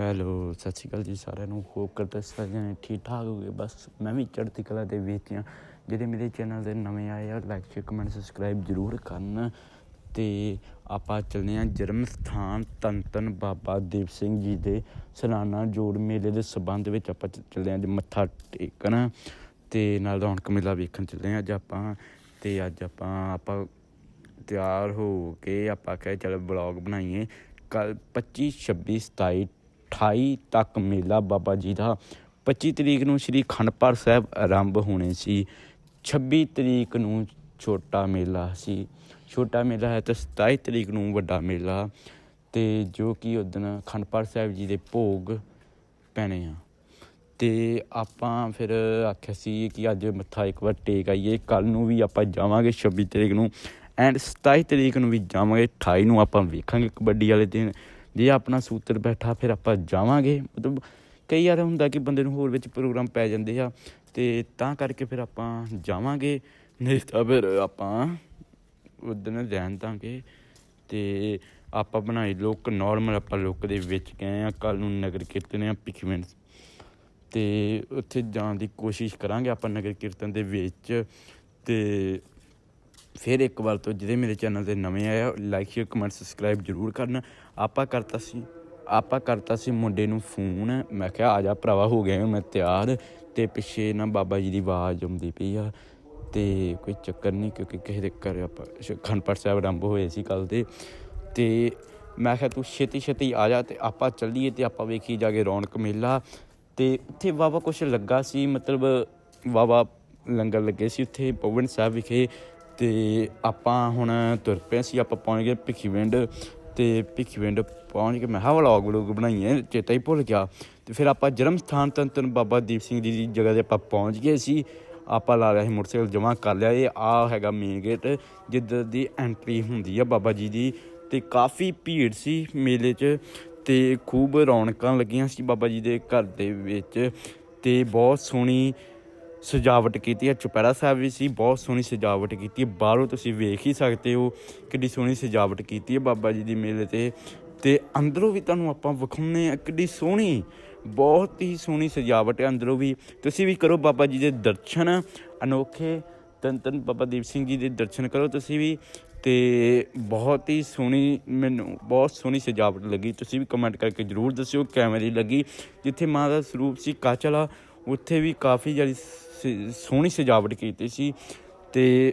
Hello, ਸਤਿ ਸ਼੍ਰੀ ਅਕਾਲ ਜੀ ਸਾਰਿਆਂ ਨੂੰ। ਹੋਪ ਕਰਦਾ ਸਾਰੇ ਜਣੇ ਠੀਕ ਠਾਕ ਹੋਗੇ ਬਸ ਮੈਂ ਵੀ ਚੜ੍ਹਦੀ ਕਲਾ ਦੇ ਵਿੱਚ ਹਾਂ ਜਿਹੜੇ ਮੇਰੇ ਚੈਨਲ ਦੇ ਨਵੇਂ ਆਏ ਆ ਲਾਈਕ ਸ਼ੇਅਰ ਕਮੈਂਟ ਸਬਸਕ੍ਰਾਈਬ ਜ਼ਰੂਰ ਕਰਨ। ਤੇ ਆਪਾਂ ਚੱਲਦੇ ਹਾਂ ਜਨਮ ਸਥਾਨ ਧੰਨ ਧੰਨ ਬਾਬਾ ਦੀਪ ਸਿੰਘ ਜੀ ਦੇ ਸਲਾਨਾ ਜੋੜ ਮੇਲੇ ਦੇ ਸਬੰਧ ਵਿੱਚ ਆਪਾਂ ਚੱਲਦੇ ਚੱਲੇ ਹਾਂ ਮੱਥਾ ਟੇਕਣ। ਤੇ ਨਾਲ ਰੌਣਕ ਮੇਲਾ ਵੇਖਣ ਚੱਲੇ ਹਾਂ ਅੱਜ ਆਪਾਂ। ਤੇ ਅੱਜ ਆਪਾਂ ਆਪਾਂ ਤਿਆਰ ਹੋ ਕੇ ਆਪਾਂ ਕਹੇ ਚਲ ਬਲੌਗ ਬਣਾਈਏ। ਕੱਲ 25 26 27 28 ਤੱਕ ਮੇਲਾ ਬਾਬਾ ਜੀ ਦਾ। 25 ਤਰੀਕ ਨੂੰ ਸ੍ਰੀ ਖੰਡਪਾਰ ਸਾਹਿਬ ਆਰੰਭ ਹੋਣੇ ਸੀ। 26 ਤਰੀਕ ਨੂੰ ਛੋਟਾ ਮੇਲਾ ਸੀ। ਛੋਟਾ ਮੇਲਾ ਹੈ ਤਾਂ 27 ਤਰੀਕ ਨੂੰ ਵੱਡਾ ਮੇਲਾ ਤੇ ਜੋ ਕਿ ਉਦੋਂ ਖੰਡਪਾਰ ਸਾਹਿਬ ਜੀ ਦੇ ਭੋਗ ਪੈਣੇ ਆ। ਤੇ ਆਪਾਂ ਫਿਰ ਆਖਿਆ ਸੀ ਕਿ ਅੱਜ ਮੱਥਾ ਇੱਕ ਵਾਰ ਟੇਕ ਆਈਏ। ਕੱਲ ਨੂੰ ਵੀ ਆਪਾਂ ਜਾਵਾਂਗੇ 26 ਤਰੀਕ ਨੂੰ। ਐਂਡ 27 ਤਰੀਕ ਨੂੰ ਵੀ ਜਾਵਾਂਗੇ। 28 ਨੂੰ ਆਪਾਂ ਵੇਖਾਂਗੇ ਕਬੱਡੀ ਵਾਲੇ ਦਿਨ। ਜੇ ਆਪਣਾ ਸੂਤਰ ਬੈਠਾ ਫਿਰ ਆਪਾਂ ਜਾਵਾਂਗੇ। ਮਤਲਬ ਕਈ ਵਾਰ ਹੁੰਦਾ ਕਿ ਬੰਦੇ ਨੂੰ ਹੋਰ ਵਿੱਚ ਪ੍ਰੋਗਰਾਮ ਪੈ ਜਾਂਦੇ ਆ ਤੇ ਤਾਂ ਕਰਕੇ ਫਿਰ ਆਪਾਂ ਜਾਵਾਂਗੇ, ਨਹੀਂ ਤਾਂ ਫਿਰ ਆਪਾਂ ਉਦੋਂ ਰਹਿਣ ਦਾਂਗੇ ਤੇ ਆਪਾਂ ਬਣਾਈ ਲੋਕ ਨਾਰਮਲ ਆਪਾਂ ਲੋਕ ਦੇ ਵਿੱਚ ਗਏ ਆ ਕੱਲ ਨੂੰ ਨਗਰ ਕੀਰਤਨ ਆ ਪਿਕਮੈਂਟ ਤੇ ਉੱਥੇ ਜਾਣ ਦੀ ਕੋਸ਼ਿਸ਼ ਕਰਾਂਗੇ ਆਪਾਂ ਨਗਰ ਕੀਰਤਨ ਦੇ ਵਿੱਚ ਤੇ ਫਿਰ ਇੱਕ ਵਾਰ ਤੋਂ ਜਿਹੜੇ ਮੇਰੇ ਚੈਨਲ ਤੇ ਨਵੇਂ ਆਏ ਆ ਲਾਈਕ ਸ਼ੇਅਰ ਕਮੈਂਟ ਸਬਸਕ੍ਰਾਈਬ ਜ਼ਰੂਰ ਕਰਨਾ। ਆਪਾਂ ਕਰਤਾ ਸੀ, ਆਪਾਂ ਕਰਤਾ ਸੀ ਮੁੰਡੇ ਨੂੰ ਫੋਨ। ਮੈਂ ਕਿਹਾ, ਆ ਜਾ ਭਰਾਵਾ, ਹੋ ਗਿਆ, ਮੈਂ ਤਿਆਰ। ਤੇ ਪਿੱਛੇ ਨਾ ਬਾਬਾ ਜੀ ਦੀ ਆਵਾਜ਼ ਆਉਂਦੀ ਪਈ ਆ। ਤੇ ਕੋਈ ਚੱਕਰ ਨਹੀਂ, ਕਿਉਂਕਿ ਕਿਸੇ ਦੇ ਘਰ ਆਪਾਂ ਸ਼- ਸਾਹਿਬ ਆਰੰਭ ਹੋਏ ਸੀ ਕੱਲ ਦੇ। ਤੇ ਮੈਂ ਕਿਹਾ, ਤੂੰ ਛੇਤੀ ਛੇਤੀ ਆ ਜਾ ਤੇ ਆਪਾਂ ਚੱਲੀਏ ਤੇ ਆਪਾਂ ਵੇਖੀ ਜਾ ਕੇ ਰੌਣਕ ਮੇਲਾ। ਤੇ ਉੱਥੇ ਵਾਵਾ ਕੁਛ ਲੱਗਾ ਸੀ, ਮਤਲਬ ਵਾਵਾ ਲੰਗਰ ਲੱਗੇ ਸੀ ਉੱਥੇ, ਪਵਨ ਸਾਹਿਬ ਵਿਖੇ। ਤੇ ਆਪਾਂ ਹੁਣ ਤੁਰ ਪਏ ਸੀ, ਆਪਾਂ ਪਹੁੰਚ ਗਏ ਭਿੱਖੀਵਿੰਡ ਤੇ ਭਿੱਖੀਵਿੰਡ ਪਹੁੰਚ ਕੇ ਮੈਂ ਹਾਂ ਵਲੌਗ ਵਲੌਗ ਬਣਾਈਏ, ਚੇਤਾ ਹੀ ਭੁੱਲ ਗਿਆ। ਤੇ ਫਿਰ ਆਪਾਂ ਜਨਮ ਸਥਾਨ ਧੰਨ ਧੰਨ ਬਾਬਾ ਦੀਪ ਸਿੰਘ ਜੀ ਦੀ ਜਗ੍ਹਾ ਤੇ ਆਪਾਂ ਪਹੁੰਚ ਗਏ ਸੀ। ਆਪਾਂ ਲਾ ਲਿਆ ਸੀ ਮੋਟਰਸਾਈਕਲ ਜਮ੍ਹਾਂ ਕਰ ਲਿਆ। ਇਹ ਆ ਹੈਗਾ ਮੇਨ ਗੇਟ ਜਿੱਧਰ ਦੀ ਐਂਟਰੀ ਹੁੰਦੀ ਆ ਬਾਬਾ ਜੀ ਦੀ। ਤੇ ਕਾਫੀ ਭੀੜ ਸੀ ਮੇਲੇ 'ਚ ਤੇ ਖੂਬ ਰੌਣਕਾਂ ਲੱਗੀਆਂ ਸੀ ਬਾਬਾ ਜੀ ਦੇ ਘਰ ਦੇ ਵਿੱਚ। ਤੇ ਬਹੁਤ ਸੋਹਣੀ ਸਜਾਵਟ ਕੀਤੀ ਹੈ। ਚੁਪਹਿਰਾ ਸਾਹਿਬ ਵੀ ਸੀ, ਬਹੁਤ ਸੋਹਣੀ ਸਜਾਵਟ ਕੀਤੀ ਹੈ। ਬਾਹਰੋਂ ਤੁਸੀਂ ਵੇਖ ਹੀ ਸਕਦੇ ਹੋ ਕਿੰਨੀ ਸੋਹਣੀ ਸਜਾਵਟ ਕੀਤੀ ਹੈ ਬਾਬਾ ਜੀ ਦੀ ਮੇਲੇ ਤੇ। ਤੇ ਅੰਦਰੋਂ ਵੀ ਤੁਹਾਨੂੰ ਆਪਾਂ ਵਿਖਾਉਂਦੇ ਆ ਕਿੰਨੀ ਸੋਹਣੀ, ਬਹੁਤ ਹੀ ਸੋਹਣੀ ਸਜਾਵਟ ਹੈ ਅੰਦਰੋਂ ਵੀ। ਤੁਸੀਂ ਵੀ ਕਰੋ ਬਾਬਾ ਜੀ ਦੇ ਦਰਸ਼ਨ, ਅਨੋਖੇ ਤਨ ਤਨ ਬਾਬਾ ਦੀਪ ਸਿੰਘ ਜੀ ਦੇ ਦਰਸ਼ਨ ਕਰੋ ਤੁਸੀਂ ਵੀ। ਤੇ ਬਹੁਤ ਹੀ ਸੋਹਣੀ, ਮੈਨੂੰ ਬਹੁਤ ਸੋਹਣੀ ਸਜਾਵਟ ਲੱਗੀ। ਤੁਸੀਂ ਵੀ ਕਮੈਂਟ ਕਰਕੇ ਜਰੂਰ ਦੱਸਿਓ ਕਿਵੇਂ ਦੀ ਲੱਗੀ। ਜਿੱਥੇ ਮਾਂ ਦਾ ਸਰੂਪ ਸੀ ਕੱਚ ਵਾਲਾ ਉੱਥੇ ਵੀ ਕਾਫੀ ਜਿਹੜੀ ਸ- ਸੋਹਣੀ ਸਜਾਵਟ ਕੀਤੀ ਸੀ ਤੇ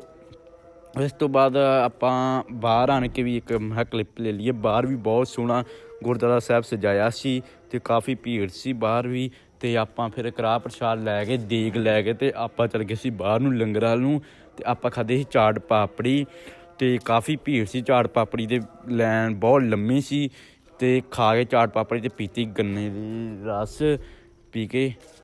ਇਸ ਤੋਂ ਬਾਅਦ ਆਪਾਂ ਬਾਹਰ ਆਣ ਕੇ ਵੀ ਇੱਕ ਮੈਂ ਕਲਿੱਪ ਲੈ ਲਈਏ। ਬਾਹਰ ਵੀ ਬਹੁਤ ਸੋਹਣਾ ਗੁਰਦੁਆਰਾ ਸਾਹਿਬ ਸਜਾਇਆ ਸੀ ਤੇ ਕਾਫੀ ਭੀੜ ਸੀ ਬਾਹਰ ਵੀ ਤੇ ਆਪਾਂ ਫਿਰ ਕਰਾਹ ਪ੍ਰਸ਼ਾਦ ਲੈ ਕੇ, ਦੇਗ ਲੈ ਕੇ ਤੇ ਆਪਾਂ ਚਲ ਗਏ ਸੀ ਬਾਹਰ ਨੂੰ ਲੰਗਰਾਂ ਨੂੰ ਤੇ ਆਪਾਂ ਖਾਦੇ ਸੀ ਚਾਟ ਪਾਪੜੀ ਤੇ ਕਾਫੀ ਭੀੜ ਸੀ ਚਾਟ ਪਾਪੜੀ ਦੇ ਲਾਈਨ ਬਹੁਤ ਲੰਮੀ ਸੀ ਤੇ ਖਾ ਕੇ ਚਾਟ ਪਾਪੜੀ ਤੇ ਪੀਤੀ ਗੰਨੇ ਦੀ ਰਸ ਪੀ ਕੇ।